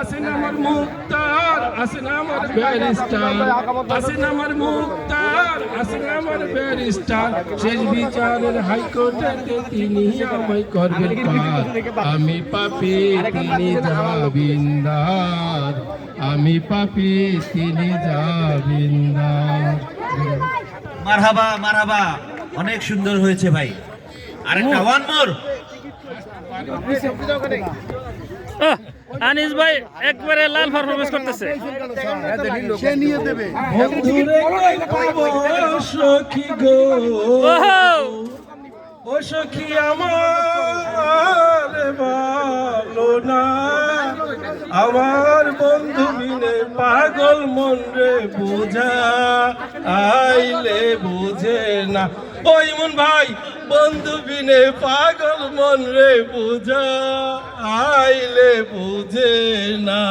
আসেন আমার মুক্তার আসেন আমার ব্যারিস্টার আসেন আমার মুক্তার আসেন আমার ব্যারিস্টার। শেষ বিচারের হাইকোর্টে তিনি আমায় করবেন পার। আমি পাপি তিনি যাবিন্দার আমি পাপি তিনি যাবিন্দার মারহাবা মারহাবা অনেক সুন্দর হয়েছে ভাই। আরেকটা ওয়ান মোর আহ, আনিস ভাই একবারে লাল পারফরমেন্স করতেছে। সে নিয়ে দেবে। সখী গো ও সখী আমার ভালো না। আমার বন্ধু বিনে পাগল মন রে বোঝা, আইলে বোঝে না। ওই মন ভাই বন্ধু বিনে পাগল মন রে বোঝা, আইলে বোঝে না।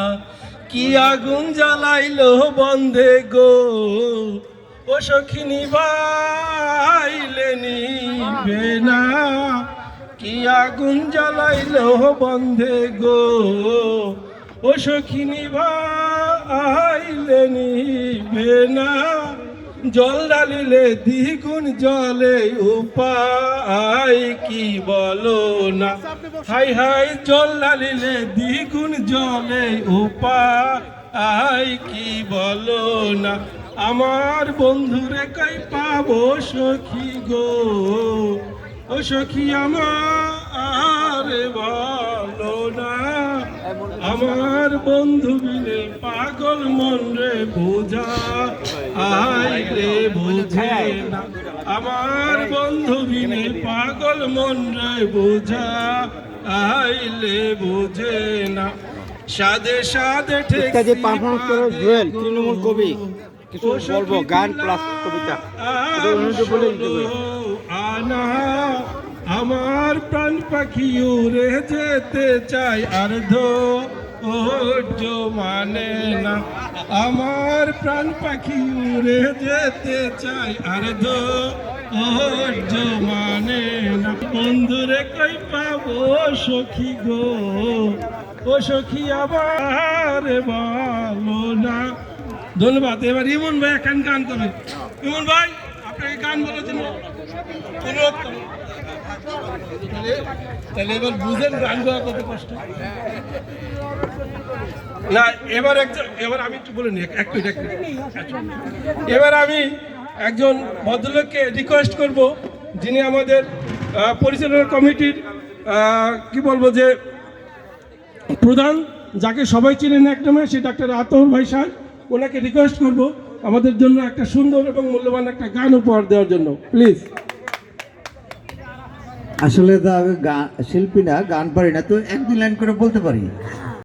কি আগুন জ্বালাইলো বন্ধে গো? ও সখিনী বাইলে নিবে না। কি আগুন জ্বালাইলো বন্ধে গো? ও সখিনী বাইলে নিবে না জল ডালিলে দ্বিগুণ জলে উপায় কি বলো না? হাই হাই, জল ডালিলে দ্বিগুণ জলে উপায় কি বলো না? আমার বন্ধুরে কাই পাবো সখী গো? ও সখী আমার ভালো না। আমার বন্ধু বিনে পাগল মন রে বোঝা। আইলে বুঝে না। আমার বন্ধু বিনে পাগল মন রে বোঝা। আইলে বোঝে না। সাদে সাদে একটা যে পারফরমেন্স করে জুয়েল তৃণমূল কবি কিছু বলব গান প্লাস কবিতা। বলে দিতে পারি। আনা আমার প্রাণ পাখি উড়ে যেতে চাই আর ধৈর্য মানে না। আমার প্রাণ পাখি উড়ে যেতে চাই আর ধৈর্য মানে না। বন্ধুরে কই পাবো সখী গো? ও সখী আবার ভালো না। ধন্যবাদ, এবার ইমন ভাই এখন গান করবেন ইমন ভাই। গান বলার তাহলে- এবার গান না, এবার এবার আমি একটু বলে। এবার আমি একজন ভদ্রলোককে রিকোয়েস্ট করব, যিনি আমাদের পরিচালনা কমিটির কি বলব যে, প্রধান, যাকে সবাই চিনেন এক নামে, সে ডাক্তার আতর ভাই সাহেব ওনাকে রিকোয়েস্ট করব। আমাদের জন্য একটা সুন্দর এবং মূল্যবান একটা গান উপহার দেওয়ার জন্য প্লিজ আসলে শিল্পী না, গান পারি না, তো এক লাইন করে বলতে পারি।